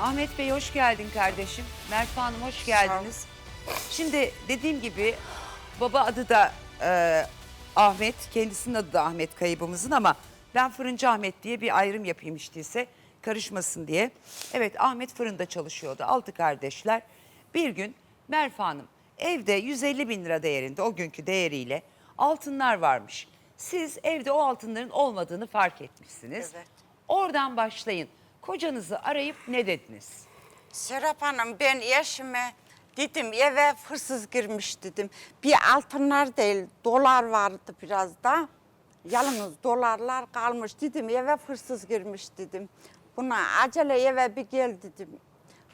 Ahmet Bey hoş geldin kardeşim. Merve Hanım hoş geldiniz. Şimdi dediğim gibi baba adı da e, Ahmet. Kendisinin adı da Ahmet kaybımızın ama ben Fırıncı Ahmet diye bir ayrım yapayım değilse karışmasın diye. Evet Ahmet fırında çalışıyordu. Altı kardeşler. Bir gün Merve Hanım evde 150 bin lira değerinde o günkü değeriyle altınlar varmış. Siz evde o altınların olmadığını fark etmişsiniz. Evet. Oradan başlayın. Kocanızı arayıp ne dediniz? Serap Hanım ben eşime dedim eve hırsız girmiş dedim. Bir altınlar değil dolar vardı biraz da. Yalnız dolarlar kalmış dedim eve hırsız girmiş dedim. Buna acele eve bir gel dedim.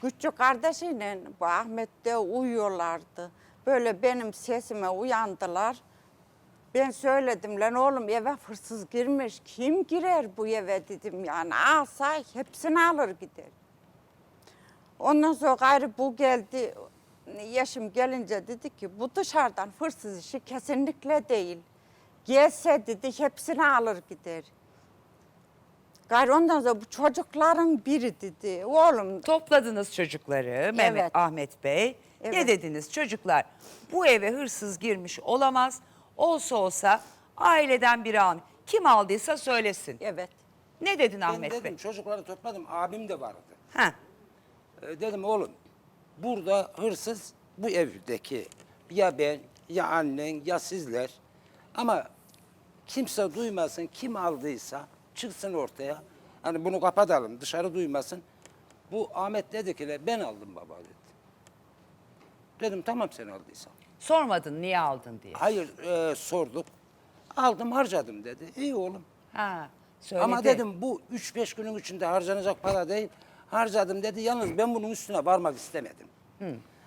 Küçük kardeşiyle bu Ahmet de uyuyorlardı. Böyle benim sesime uyandılar. Ben söyledim lan oğlum eve hırsız girmiş. Kim girer bu eve dedim yani. Alsa hepsini alır gider. Ondan sonra gayrı bu geldi. Yaşım gelince dedi ki bu dışarıdan hırsız işi kesinlikle değil. Gelse dedi hepsini alır gider. Gayrı ondan sonra bu çocukların biri dedi. Oğlum Topladınız çocukları Mehmet Evet. Ahmet Bey. Ne Evet. dediniz çocuklar? Bu eve hırsız girmiş olamaz. Olsa olsa aileden biri almış. Kim aldıysa söylesin. evet. Ne dedin Ben Ahmet dedim Bey? çocukları topladım abim de vardı. Ha. Ee, dedim oğlum burada hırsız bu evdeki ya ben ya annen ya sizler ama kimse duymasın kim aldıysa çıksın ortaya. Hani bunu kapatalım dışarı duymasın. Bu Ahmet dedi ki ben aldım baba dedi. Dedim tamam sen aldıysan. Sormadın niye aldın diye. Hayır e, sorduk. Aldım harcadım dedi. İyi oğlum. Ha. Söyledi. Ama dedim bu 3-5 günün içinde harcanacak para değil. Harcadım dedi. Yalnız ben bunun üstüne varmak istemedim.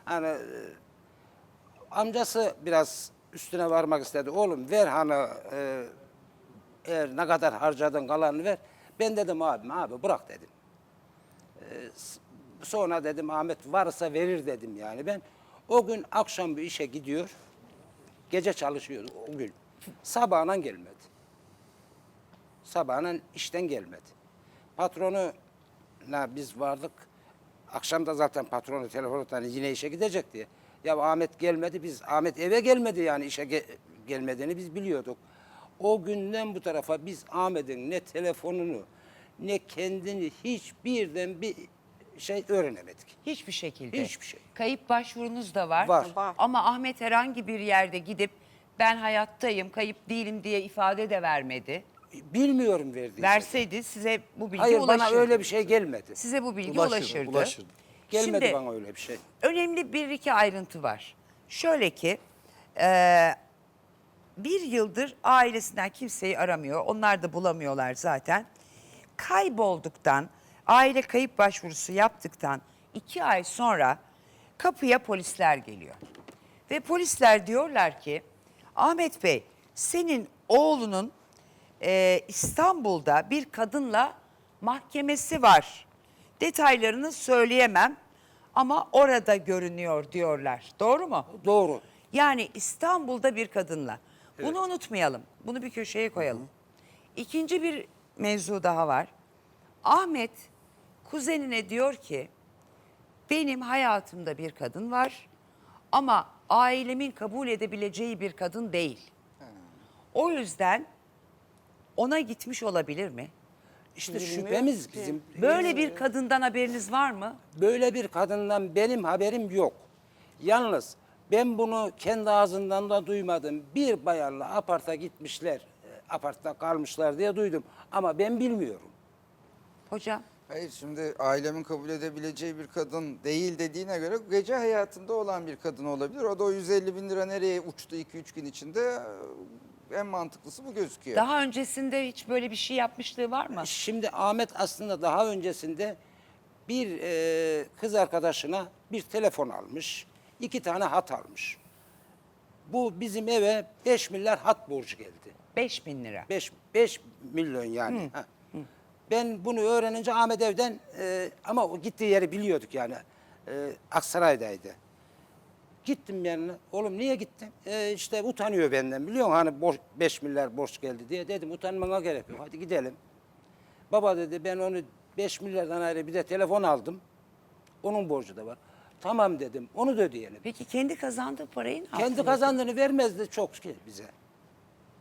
Hani e, amcası biraz üstüne varmak istedi. Oğlum ver hani e, eğer ne kadar harcadın kalanını ver. Ben dedim abim abi bırak dedim. E, sonra dedim Ahmet varsa verir dedim yani. Ben o gün akşam bir işe gidiyor. Gece çalışıyordu o gün. Sabahına gelmedi sabahın işten gelmedi. Patronu na biz vardık. Akşam da zaten patronu telefon etti hani yine işe gidecek diye. Ya Ahmet gelmedi biz Ahmet eve gelmedi yani işe ge- gelmediğini biz biliyorduk. O günden bu tarafa biz Ahmet'in ne telefonunu ne kendini hiçbirden bir şey öğrenemedik. Hiçbir şekilde. Hiçbir şey. Kayıp başvurunuz da var. Var. Var. Ama Ahmet herhangi bir yerde gidip ben hayattayım, kayıp değilim diye ifade de vermedi. Bilmiyorum verdiği. Verseydi size bu bilgi Hayır ulaşırdı. bana öyle bir şey gelmedi. Size bu bilgi Ulaşırdı, ulaşırdı. ulaşırdı. Gelmedi Şimdi, bana öyle bir şey. önemli bir iki ayrıntı var. Şöyle ki eee, bir yıldır ailesinden kimseyi aramıyor. Onlar da bulamıyorlar zaten. Kaybolduktan, aile kayıp başvurusu yaptıktan iki ay sonra kapıya polisler geliyor. Ve polisler diyorlar ki Ahmet Bey senin oğlunun eee, İstanbul'da bir kadınla mahkemesi var. Detaylarını söyleyemem ama orada görünüyor diyorlar. Doğru mu? Doğru. Yani İstanbul'da bir kadınla. Bunu unutmayalım. Bunu bir köşeye koyalım. İkinci bir mevzu daha var. Ahmet kuzenine diyor ki benim hayatımda bir kadın var ama ailemin kabul edebileceği bir kadın değil. O yüzden ona gitmiş olabilir mi? İşte şüphemiz bizim. Böyle bir kadından haberiniz var mı? Böyle bir kadından benim haberim yok. Yalnız ben bunu kendi ağzından da duymadım. Bir bayanla aparta gitmişler, e, apartta kalmışlar diye duydum. Ama ben bilmiyorum. Hocam Hayır şimdi ailemin kabul edebileceği bir kadın değil dediğine göre gece hayatında olan bir kadın olabilir. O da o 150 bin lira nereye uçtu 2-3 gün içinde en mantıklısı bu gözüküyor. daha öncesinde hiç böyle bir şey yapmışlığı var mı? Şimdi Ahmet aslında daha öncesinde bir e, kız arkadaşına bir telefon almış. iki tane hat almış. Bu bizim eve 5 milyar hat borcu geldi. 5 bin lira. 5 5 milyon yani. Ha. Ben bunu öğrenince Ahmet evden e, ama o gittiği yeri biliyorduk yani. E, Aksaray'daydı. Gittim yanına. Oğlum niye gittin? E, işte utanıyor benden biliyor musun? Hani borç, 5 milyar borç geldi diye. Dedim utanmana gerek yok. Hadi gidelim. Baba dedi ben onu 5 milyardan ayrı bir de telefon aldım. Onun borcu da var. Tamam dedim. Onu da ödeyelim. Peki kendi kazandığı parayı ne Kendi kazandığını vermezdi çok ki bize.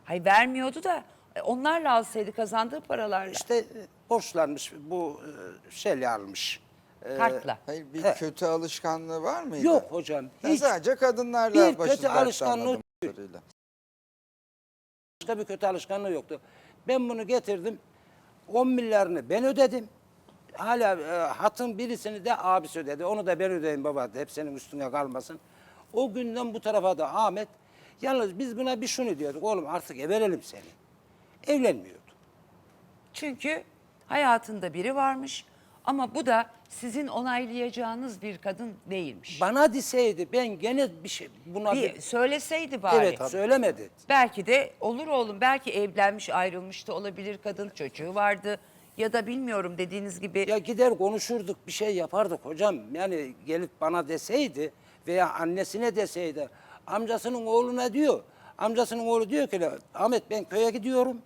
Hayır vermiyordu da e, onlarla alsaydı kazandığı paralarla. İşte e, borçlanmış bu e, şeyle almış. E, Kartla. Hayır bir He. kötü alışkanlığı var mıydı? Yok hocam. Ben Hiç sadece kadınlarla bir kötü dertte alışkanlığı anladığım kadarıyla. başka bir kötü alışkanlığı yoktu. Ben bunu getirdim. 10 milyarını ben ödedim. Hala e, hatın birisini de abisi ödedi. Onu da ben ödeyeyim baba. Hep senin üstüne kalmasın. O günden bu tarafa da Ahmet. Yalnız biz buna bir şunu diyorduk. Oğlum artık everelim seni. Evlenmiyordu. Çünkü hayatında biri varmış ama bu da sizin onaylayacağınız bir kadın değilmiş. Bana deseydi ben gene bir şey buna bir bir, söyleseydi bari. evet söylemedi. Belki de olur oğlum belki evlenmiş ayrılmış da olabilir kadın çocuğu vardı ya da bilmiyorum dediğiniz gibi Ya gider konuşurduk bir şey yapardık hocam. Yani gelip bana deseydi veya annesine deseydi amcasının oğluna diyor. Amcasının oğlu diyor ki Ahmet ben köye gidiyorum.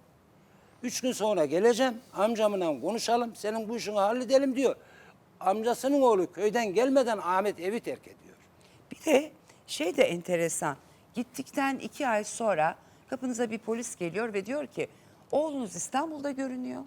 Üç gün sonra geleceğim. Amcamla konuşalım. Senin bu işini halledelim diyor. Amcasının oğlu köyden gelmeden Ahmet evi terk ediyor. Bir de şey de enteresan. Gittikten iki ay sonra kapınıza bir polis geliyor ve diyor ki oğlunuz İstanbul'da görünüyor.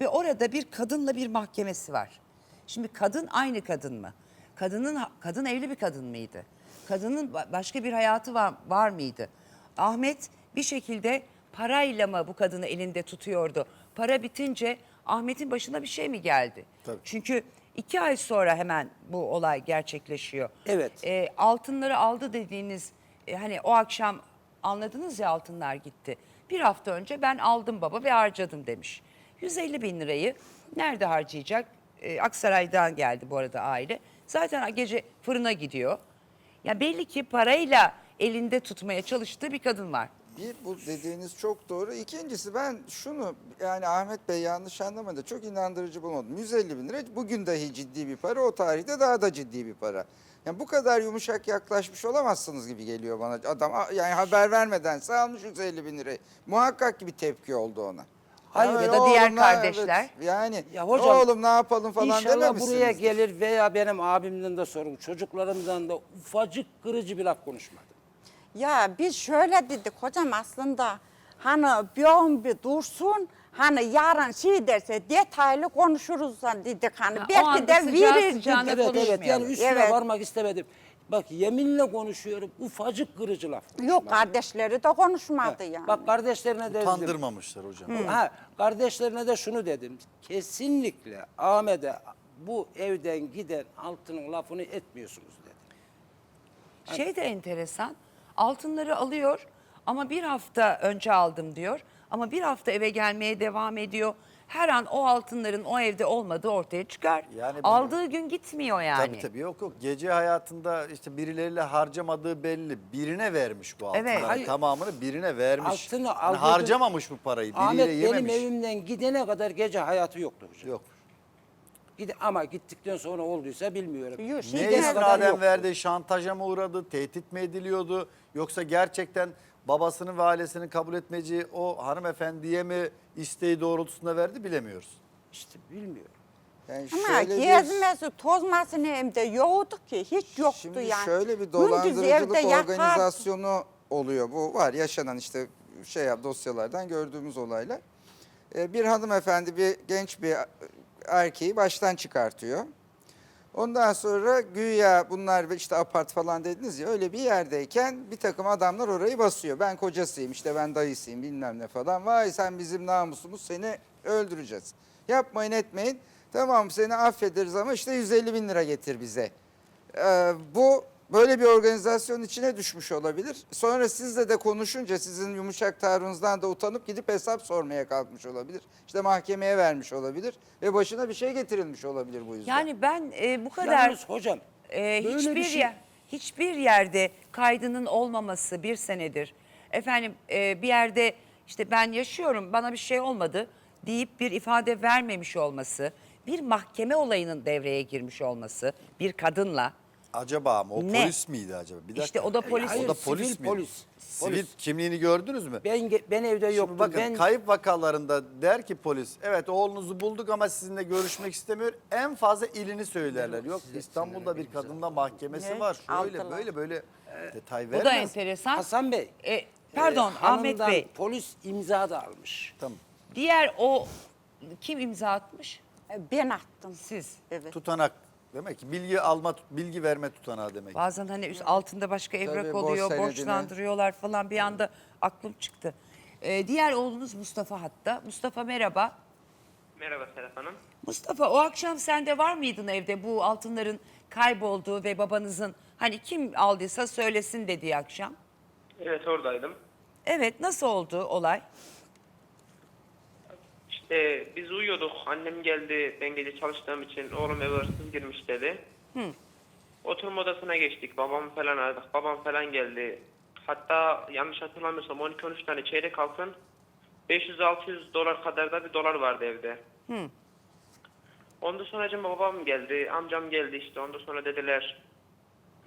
Ve orada bir kadınla bir mahkemesi var. Şimdi kadın aynı kadın mı? Kadının kadın evli bir kadın mıydı? Kadının ba- başka bir hayatı var, var mıydı? Ahmet bir şekilde parayla mı bu kadını elinde tutuyordu? Para bitince Ahmet'in başına bir şey mi geldi? Çünkü iki ay sonra hemen bu olay gerçekleşiyor. Evet. E, altınları aldı dediğiniz e, hani o akşam anladınız ya altınlar gitti. Bir hafta önce ben aldım baba ve harcadım demiş. 150 bin lirayı nerede harcayacak? E, Aksaray'dan geldi bu arada aile. Zaten gece fırına gidiyor. Ya belli ki parayla elinde tutmaya çalıştığı bir kadın var. Bir bu dediğiniz çok doğru. İkincisi ben şunu yani Ahmet Bey yanlış anlamadı. Çok inandırıcı bulmadım. 150 bin lira bugün dahi ciddi bir para. O tarihte daha da ciddi bir para. Yani bu kadar yumuşak yaklaşmış olamazsınız gibi geliyor bana. Adam yani haber vermedense almış 150 bin lirayı. Muhakkak ki bir tepki oldu ona. Hayır, Yani ya da diğer kardeşler. evet, yani Ya hocam, oğlum ne yapalım falan İnşallah dememişsiniz. buraya gelir veya benim abimden de sorun. Çocuklarımdan da ufacık kırıcı bir laf konuşmadı. Ya biz şöyle dedik hocam aslında hani bir on bir dursun hani yarın şey derse detaylı konuşuruz da dedik hani Ha, o belki anda de sıcağı verir sıcağına dedik. Evet evet yani üstüne Evet. varmak istemedim. Bak yeminle konuşuyorum ufacık kırıcı laf. Yok kardeşleri de konuşmadı Ha, yani. Bak kardeşlerine de dedim. Utandırmamışlar hocam. Ha, kardeşlerine de şunu dedim. Kesinlikle Ahmet'e bu evden giden altının lafını etmiyorsunuz dedim. Şey de enteresan. Altınları alıyor ama bir hafta önce aldım diyor. Ama bir hafta eve gelmeye devam ediyor. Her an o altınların o evde olmadığı ortaya çıkar. Yani bu- Aldığı gün gitmiyor yani. Tabii tabii yok yok. Gece hayatında işte birileriyle harcamadığı belli. Birine vermiş bu altınları. Evet. Hayır. Tamamını birine vermiş. Altını Yani harcamamış bu parayı. Biriyle Ahmet benim yememiş. evimden gidene kadar gece hayatı yoktu hocam. Yok. Gide, ama gittikten sonra olduysa bilmiyorum. Yok, şey Ne istinaden verdi? Şantaja mı uğradı? Tehdit mi ediliyordu? Yoksa gerçekten babasının ve ailesinin kabul etmeyeceği o hanımefendiye mi isteği doğrultusunda verdi bilemiyoruz. İşte bilmiyorum. Yani Ama şöyle bir- gezmesi, tozmasını hem de yoktu ki. Hiç yoktu Şimdi yani. şöyle bir dolandırıcılık organizasyonu oluyor. Bu var yaşanan işte şey dosyalardan gördüğümüz olaylar. Ee, bir hanımefendi bir genç bir erkeği baştan çıkartıyor. Ondan sonra güya bunlar işte apart falan dediniz ya öyle bir yerdeyken bir takım adamlar orayı basıyor. Ben kocasıyım işte ben dayısıyım bilmem ne falan. Vay sen bizim namusumuz seni öldüreceğiz. Yapmayın etmeyin. Tamam seni affederiz ama işte 150 bin lira getir bize. Ee, bu böyle bir organizasyon içine düşmüş olabilir. Sonra sizle de konuşunca sizin yumuşak tavrınızdan da utanıp gidip hesap sormaya kalkmış olabilir. İşte mahkemeye vermiş olabilir ve başına bir şey getirilmiş olabilir bu yüzden. Yani ben e, bu kadar Yalnız hocam e, böyle hiçbir bir şey- yer hiçbir yerde kaydının olmaması bir senedir. Efendim e, bir yerde işte ben yaşıyorum bana bir şey olmadı deyip bir ifade vermemiş olması, bir mahkeme olayının devreye girmiş olması bir kadınla Acaba mı? O Ne? polis miydi acaba? Bir dakika. İşte o da polis. Hayır, o da polis sivil mi? polis. Sivil Polis. kimliğini gördünüz mü? Ben ge- ben evde Şimdi yoktum. bakın ben kayıp vakalarında der ki polis evet oğlunuzu bulduk ama sizinle görüşmek istemiyor. En fazla ilini söylerler. Yok İstanbul'da bir kadınla mahkemesi Ne? var. Şöyle Aldılar. böyle böyle detay Bu da vermez. enteresan. Hasan Bey. E, pardon e, Ahmet hanımdan Bey. Polis imza da almış. Tamam. Diğer o kim imza atmış? E, Ben attım. Siz. Evet. Tutanak demek ki bilgi alma bilgi verme tutanağı demek. Bazen hani üst altında başka evrak Tabii, borç oluyor, senedine. borçlandırıyorlar falan bir anda aklım çıktı. Ee, diğer oğlunuz Mustafa hatta. Mustafa merhaba. Merhaba Serap Hanım. Mustafa o akşam sen de var mıydın evde bu altınların kaybolduğu ve babanızın hani kim aldıysa söylesin dediği akşam? Evet oradaydım. Evet nasıl oldu olay? İşte biz uyuyorduk. Annem geldi. Ben gece çalıştığım için oğlum eve hırsız girmiş dedi. Oturma odasına geçtik. Babam falan aradık. Babam falan geldi. Hatta yanlış hatırlamıyorsam 12-13 tane çeyrek altın 500-600 dolar kadar da bir dolar vardı evde. Ondan sonra acaba babam geldi, amcam geldi işte. Ondan sonra dediler,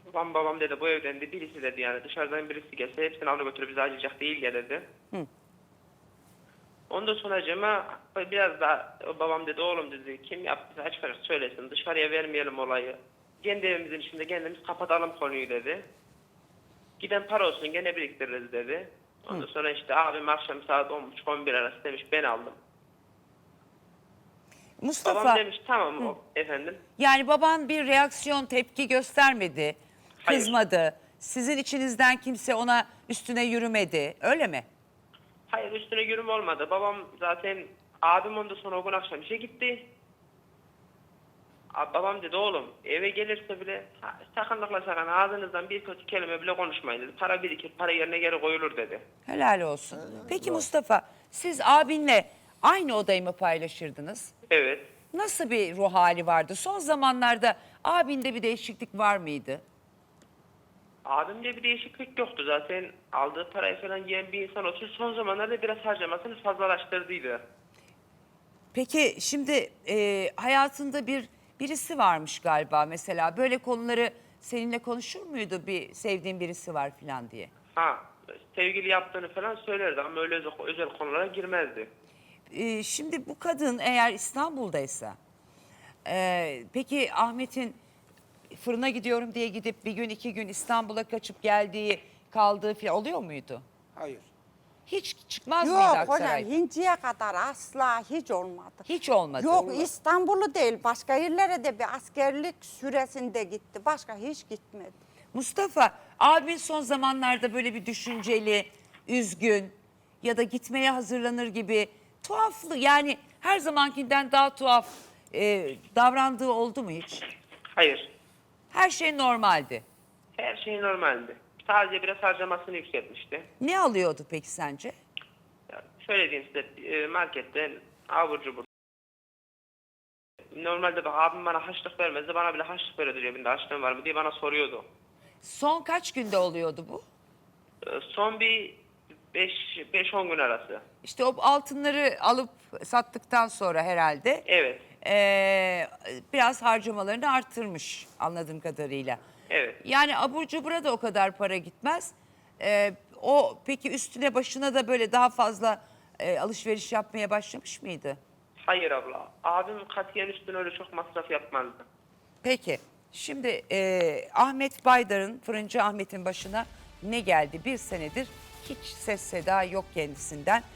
babam babam dedi bu evden de birisi dedi yani dışarıdan birisi gelse hepsini alır götürür bizi acıyacak değil ya dedi. Ondan sonra acaba biraz da babam dedi oğlum dedi kim yaptıysa açık açık söylesin dışarıya vermeyelim olayı. Kendi evimizin içinde kendimiz kapatalım konuyu dedi. Giden para olsun gene biriktiririz dedi. Ondan sonra işte abim akşam saat 10.30-11 arası demiş ben aldım. Mustafa Babam demiş tamam o efendim. yani baban bir reaksiyon tepki göstermedi, Hayır. kızmadı. Sizin içinizden kimse ona üstüne yürümedi öyle mi? Hayır üstüne yürüm olmadı. Babam zaten abim ondan sonra o gün akşam işe gitti. Abi babam dedi oğlum eve gelirse bile "Ha, sakınlıkla sakın ağzınızdan bir kötü kelime bile konuşmayın dedi. Para birikir para yerine geri koyulur dedi. Helal olsun. Peki Mustafa siz abinle aynı odayı mı paylaşırdınız? Evet. Nasıl bir ruh hali vardı? Son zamanlarda abinde bir değişiklik var mıydı? Abimde bir değişiklik yoktu zaten aldığı parayı falan yiyen bir insan olsun son zamanlarda biraz harcamasını fazlalaştırdıydı. Peki şimdi e, hayatında bir birisi varmış galiba mesela. Böyle konuları seninle konuşur muydu bir sevdiğin birisi var falan diye? Ha sevgili yaptığını falan söylerdi ama öyle özel, özel konulara girmezdi. E, şimdi bu kadın eğer İstanbul'daysa e, peki Ahmet'in fırına gidiyorum diye gidip bir gün iki gün İstanbul'a kaçıp geldiği kaldığı falan oluyor muydu? Hayır. Hiç çıkmaz mıydı Yok hocam Aksaray'da? hinciye kadar asla hiç olmadı. Hiç olmadı. Yok İstanbul'u değil başka yerlere de bir askerlik süresinde gitti. Başka hiç gitmedi. Mustafa, abin son zamanlarda böyle bir düşünceli, üzgün ya da gitmeye hazırlanır gibi tuhaflı yani her zamankinden daha tuhaf e, davrandığı oldu mu hiç? Hayır. Her şey normaldi. Her şey normaldi. Sadece biraz harcamasını yükseltmişti. Ne alıyordu peki sence? Ya şöyle diyeyim size e, marketten abur cubur. Normalde bak abim bana haçlık vermezdi. Bana bile haçlık veriyordu cebinde haçlığın var mı diye bana soruyordu. Son kaç günde oluyordu bu? E, Son bir 5-10 gün arası. İşte o altınları alıp sattıktan sonra herhalde Evet. E, biraz harcamalarını arttırmış anladığım kadarıyla. Evet. Yani abur cubura da o kadar para gitmez. Ee, o peki üstüne başına da böyle daha fazla e, alışveriş yapmaya başlamış mıydı? Hayır abla. Abim katiyen üstüne öyle çok masraf yapmazdı. Peki şimdi e, Ahmet Baydar'ın fırıncı Ahmet'in başına ne geldi? Bir senedir hiç ses seda yok kendisinden.